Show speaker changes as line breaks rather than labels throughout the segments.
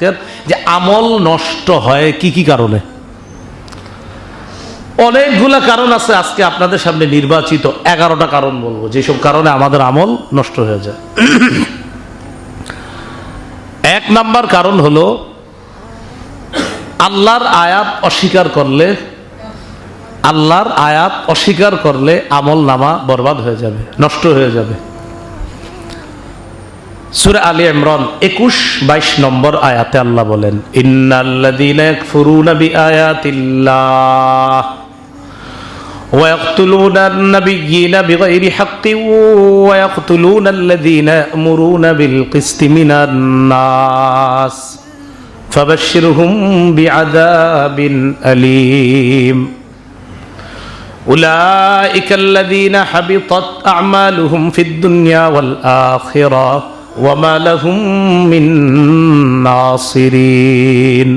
আজকের যে আমল নষ্ট হয় কি কি কারণে? অনেকগুলা কারণ আছে আজকে আপনাদের সামনে নির্বাচিত, এগারোটা কারণ বলব, যেসব কারণে আমাদের আমল নষ্ট হয়ে যায়। এক নাম্বার কারণ হলো, আল্লাহর আয়াত অস্বীকার করলে, আল্লাহর আয়াত অস্বীকার করলে আমল নামা বরবাদ হয়ে যাবে, নষ্ট হয়ে যাবে। সুরে আলী ইমরান একুশ বাইশ নম্বর আয়াতে আল্লাহ বলেন ইন্নাল্লাযীনা ইয়াকফুরুনা বিআয়াতিল্লাহ ويقتلون النبيين بغير حق ويقتلون الذين يأمرون بالقسط من الناس فبشرهم بعذاب أليم أولئك الذين حبطت أعمالهم في الدنيا والآخرة وما لهم من ناصرين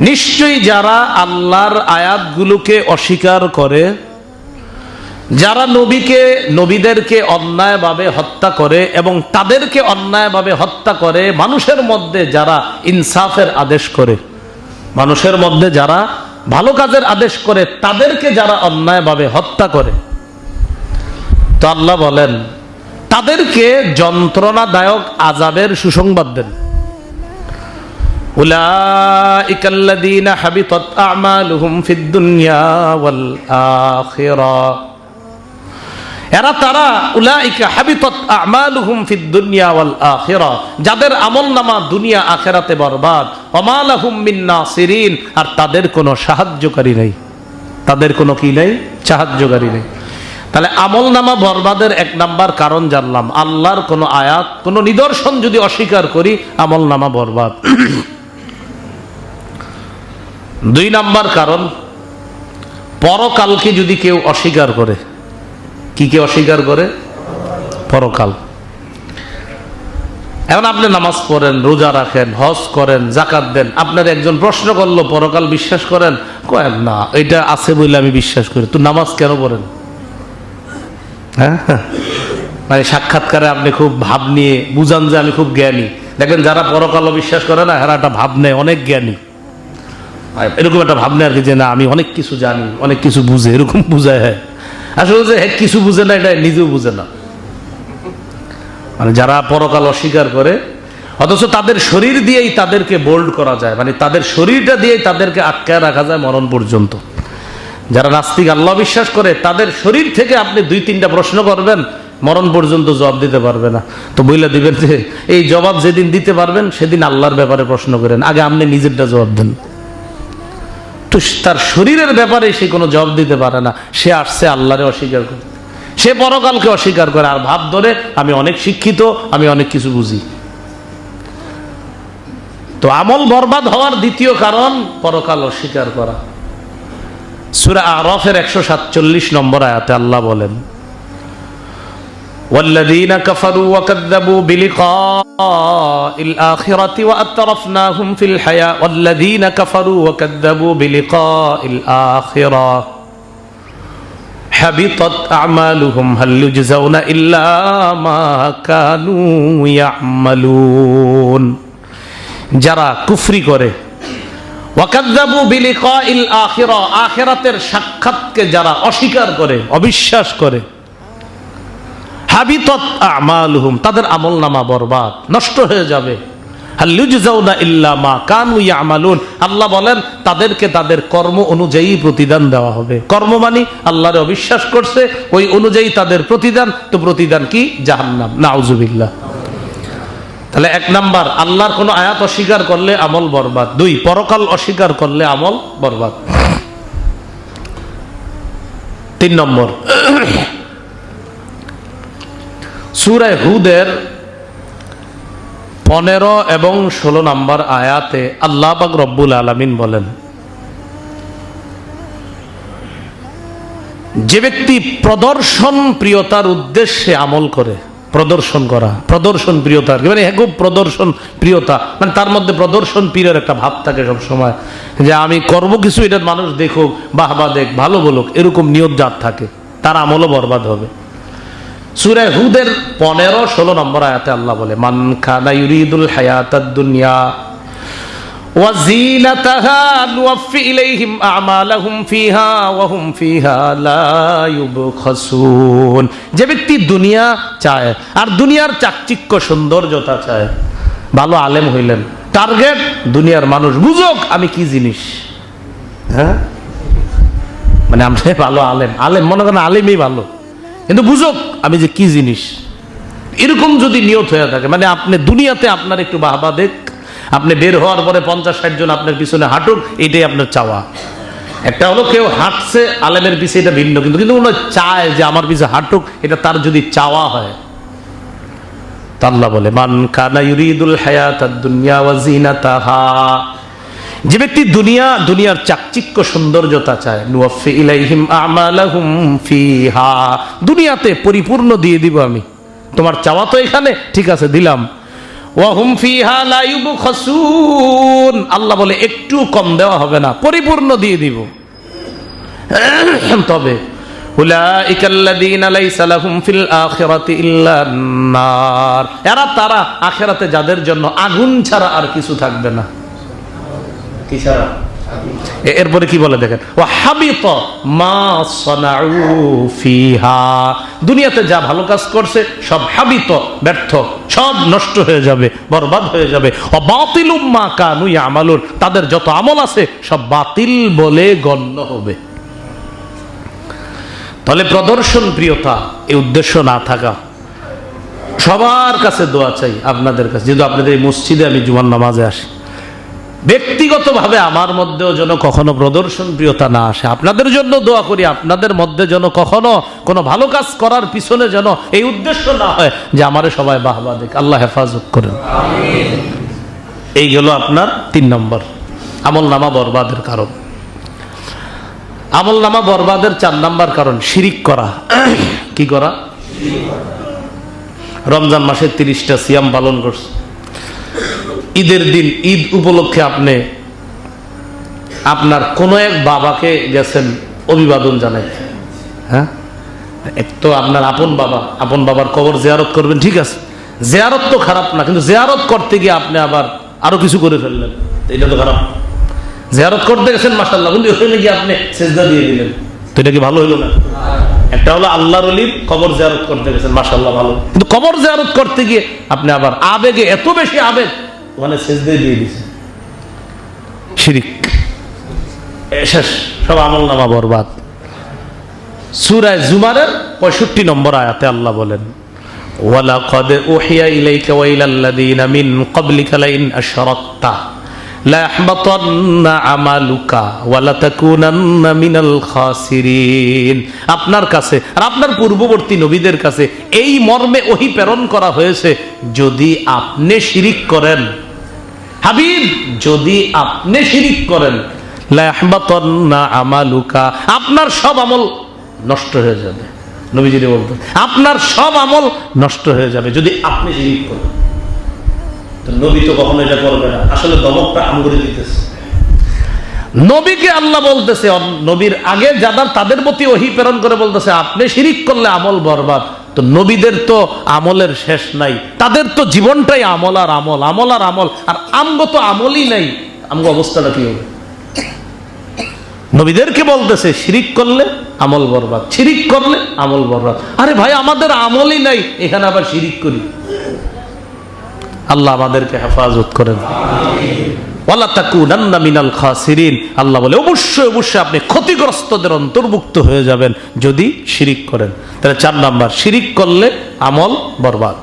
নিশ্চয়ই যারা আল্লাহর আয়াতগুলোকে অস্বীকার করে যারা নবীকে নবীদেরকে অন্যায়ভাবে হত্যা করে এবং তাদেরকে অন্যায়ভাবে হত্যা করে মানুষের মধ্যে যারা ইনসাফের আদেশ করে মানুষের মধ্যে যারা ভালো কাজের আদেশ করে তাদেরকে যারা অন্যায়ভাবে হত্যা করে তো আল্লাহ বলেন তাদেরকে যন্ত্রণাদায়ক আজাবের সুসংবাদ দেন। এরা তারা নামা আমালুহুম দুনিয়া আখেরাতে দুনিয়া বরবাদ। আর তাদের কোনো সাহায্যকারী নেই। তাদের কোনো কি নেই? সাহায্যকারী নেই। তাহলে আমল নামা বরবাদের এক নাম্বার কারণ জানলাম। আল্লাহর কোনো আয়াত, কোনো নিদর্শন যদি অস্বীকার করি আমল নামা বরবাদ। দুই নাম্বার কারণ, পরকালকে যদি কেউ অস্বীকার করে, কি কে অস্বীকার করে? পরকাল। এখন আপনি নামাজ পড়েন, রোজা রাখেন, হজ করেন জাকাত দেন, আপনার একজন প্রশ্ন করল, পরকাল বিশ্বাস করেন? কয়েন না, এটা আছে বলে আমি বিশ্বাস করি। তো নামাজ কেন পড়েন? হ্যাঁ মানে সাক্ষাৎকারে আপনি খুব ভাব নিয়ে বুঝান যে আমি খুব জ্ঞানী। দেখেন যারা পরকাল বিশ্বাস করে না হেরা একটা ভাব নেয়, অনেক জ্ঞানী। এরকম একটা ভাবনা আর কি যে, না, আমি অনেক কিছু জানি, অনেক কিছু বুঝে, এরকম বুঝায়, হয়। আসলে যে হ্যাঁ কিছু বুঝে না, এটা নিজেও বুঝে না। মানে যারা পরকাল অস্বীকার করে, অথচ তাদের শরীর দিয়েই তাদেরকে বোল্ড করা যায়। মানে তাদের শরীরটা দিয়েই তাদেরকে আটকায় রাখা যায় মরণ পর্যন্ত। যারা নাস্তিক আল্লাহ বিশ্বাস করে, তাদের শরীর থেকে আপনি দুই তিনটা প্রশ্ন করবেন, মরণ পর্যন্ত জবাব দিতে পারবে না। তো বইলা দিবেন যে, এই জবাব যেদিন দিতে পারবেন, সেদিন আল্লাহর ব্যাপারে প্রশ্ন করেন। আগে আপনি নিজেরটা জবাব দেন। তো তার শরীরের ব্যাপারে সে কোনো জবাব দিতে পারে না। সে আসছে আল্লাহরে অস্বীকার করে সে পরকালকে অস্বীকার করে, আর ভাব ধরে, আমি অনেক শিক্ষিত, আমি অনেক কিছু বুঝি। তো আমল বরবাদ হওয়ার দ্বিতীয় কারণ, পরকাল অস্বীকার করা। সুরা আরফের একশো সাতচল্লিশ নম্বর আয়াতে আল্লাহ বলেন والذين كفروا وكذبوا بلقاء الآخرة وأترفناهم في الحياة والذين كفروا وكذبوا بلقاء الآخرة حبطت أعمالهم هل يجزون إلا ما كانوا يعملون যারা কুফরি করে ওয়াকাদ্দাবু বিলিকাইল আখিরা, আখিরাতের সাক্ষাৎকে যারা অস্বীকার করে, অবিশ্বাস করে, হাবিতত আমালুহুম, তাদের আমল নামা বরবাদ, নষ্ট হয়ে যাবে। আল্লাহ বলেন, তাদেরকে তাদের কর্ম অনুযায়ী প্রতিদান দেওয়া হবে। কর্ম মানি আল্লাহরে অবিশ্বাস করছে, ওই অনুযায়ী তাদের প্রতিদান, তো প্রতিদান কি? জাহান্নাম। নাউজুবিল্লাহ। তাহলে এক নাম্বার, আল্লাহর কোনো আয়াত অস্বীকার করলে আমল বরবাদ। দুই, পরকাল অস্বীকার করলে আমল বরবাদ। তিন নম্বর সুরায় হুদের পনেরো এবং ষোলো নম্বর আয়াতে আল্লাহ পাক রব্বুল আলমিন বলেন, যে ব্যক্তি প্রদর্শন প্রিয়তার উদ্দেশ্যে আমল করে প্রদর্শন করা, প্রদর্শন প্রিয়তা। মানে খুব প্রদর্শন প্রিয়তা। মানে তার মধ্যে প্রদর্শন প্রিয়র একটা ভাব থাকে সব সময় যে আমি করব কিছু, এটা মানুষ দেখুক, বাহ বা দেখ, ভালো বলুক, এরকম নিয়ত যার থাকে। তার আমলও বরবাদ হবে। সুরে হুদের পনেরো, ষোলো নম্বর আয়াতে আল্লাহ বলে, মান খানা ইউরিদুল হায়াত দুনিয়া وزينتها نوفي إليهم أعمالهم فيها وهم فيها لا يبخسون যে ব্যক্তি দুনিয়া চায় আর দুনিয়ার চাকচিক্য সৌন্দর্যতা চায় ভালো আলেম হইলেন টার্গেট দুনিয়ার মানুষ বুঝুক আমি কি জিনিস হ্যাঁ মানে আমরা ভালো আলেম আলেম মনে করেন আলেমই ভালো কিন্তু বুঝুক আমি যে কি জিনিস এরকম যদি নিয়ত হয়ে থাকে মানে আপনি দুনিয়াতে আপনার একটু বাহবা দেখ আপনি বের হওয়ার পরে পঞ্চাশ ষাট জন আপনার পিছনে হাঁটুক, এটাই আপনার চাওয়া। একটা হলো কেউ হাঁটছে, আলেমের পিছে এটা ভিন্ন, কিন্তু কিন্তু উনি চায় যে আমার পিছে হাঁটুক, এটা তার যদি চাওয়া হয়। আল্লাহ বলে, মান কানা ইউরিদুল হায়াত দুনিয়া ওয়া জিনাতাহা যে ব্যক্তি দুনিয়া, দুনিয়ার চাকচিক্য সৌন্দর্যতা চায় নুয়াফি ইলাইহিম আমালাহুম ফিহা। দুনিয়াতে পরিপূর্ণ দিয়ে দিব আমি। তোমার চাওয়া তো এখানে, ঠিক আছে, দিলাম। আল্লাহ বলে, একটু কম দেওয়া হবে না, পরিপূর্ণ দিয়ে দিব। তবে এরা তারা আখেরাতে যাদের জন্য আগুন ছাড়া আর কিছু থাকবে না। কি ছাড়া? এরপরে কি বলে দেখেন? ও হাবিত মা ফিহা। দুনিয়াতে যা ভালো কাজ করছে, সব হাবিত, ব্যর্থ, সব নষ্ট হয়ে যাবে, বরবাদ হয়ে যাবে। ও বাতিল মা কানু আমালুর তাদের যত আমল আছে, সব বাতিল বলে গণ্য হবে। তাহলে প্রদর্শন প্রিয়তা, এই উদ্দেশ্য না থাকা। সবার কাছে দোয়া চাই আপনাদের কাছে। যেহেতু আপনাদের এই মসজিদে আমি জুমার নামাজে আসি। ব্যক্তিগতভাবে আমার মধ্যেও যেন কখনো প্রদর্শন প্রিয়তা না আসে। আপনাদের জন্য দোয়া করি আপনাদের মধ্যে যেন কখনো কোনো ভালো কাজ করার পিছনে যেন এই উদ্দেশ্য না হয় যে আমারে সবাই বাহবা দেখ আল্লাহ হেফাজত করেন। এই গেল আপনার তিন নম্বর। আমল নামা বরবাদের কারণ। আমল নামা বরবাদের চার নাম্বার কারণ শিরিক করা। কি করা। রমজান মাসের তিরিশটা সিয়াম পালন করছে। ঈদের দিন, ঈদ উপলক্ষে আপনি আপনার কোনো এক বাবাকে গেছেন অভিবাদন জানাইতে হ্যাঁ? এক তো আপনার আপন বাবা, আপন বাবার কবর জিয়ারত করবেন, ঠিক আছে। জিয়ারত তো খারাপ না, কিন্তু জিয়ারত করতে গিয়ে আপনি আবার আরও কিছু করে ফেললেন। এটা তো খারাপ। জিয়ারত করতে গেছেন মাসাল্লাহ কিন্তু ওখানে গিয়ে আপনি সেজদা দিয়ে দিলেন। তো এটা কি ভালো হলো না? একটা হলো আল্লাহর অলির কবর জিয়ারত করতে গেছেন মাসাল্লাহ ভালো। কিন্তু কবর জেয়ারত করতে গিয়ে আপনি আবার আবেগে, এত বেশি আবেগ ওখানে সেজদা দিয়ে দিয়েছেন শিরিক এ শেষ সব আমল নামা বরবাদ সুরায় জুমারের পঁয়ষট্টি নম্বর আয়াতে আল্লাহ বলেন ولقد أوحي إليك وإلى الذين من قبلك لئن أشركت ليحبطن عملك ولتكونن من الخاسرين আপনার কাছে আর আপনার পূর্ববর্তী নবীদের কাছে এই মর্মে ওহি প্রেরণ করা হয়েছে যদি আপনি শিরিক করেন হাবিব, যদি আপনি শিরিক করেন আমালুকা, আপনার সব আমল নষ্ট হয়ে যাবে। নবীজিরে বলতেন, আপনার সব আমল নষ্ট হয়ে যাবে যদি আপনি শিরিক করেন। নবী তো কখনো এটা করবে না। আসলে নবীকে আল্লাহ বলতেছে, নবীর তাদের প্রতি ওহি প্রেরণ করে বলতেছে, আপনি শিরিক করলে আমল বরবাদ। তো নবীদের তো আমলের শেষ নাই। তাদের তো জীবনটাই আমল আর আমল আমল আর আমল। আর আমগো তো আমলই নাই। আমগো অবস্থাটা কি হবে? নবীদেরকে বলতেছে? শিরিক করলে আমল বরবাদ, শিরিক করলে আমল বরবাদ। আরে ভাই, আমাদের আমলই নাই, এখানে আবার শিরিক করি। আল্লাহ আমাদেরকে হেফাজত করেন। মিনাল খাসিরিন। আল্লাহ বলে, অবশ্যই অবশ্যই আপনি ক্ষতিগ্রস্তদের অন্তর্ভুক্ত হয়ে যাবেন যদি শিরিক করেন। তাহলে চার নাম্বার, শিরিক করলে আমল বরবাদ।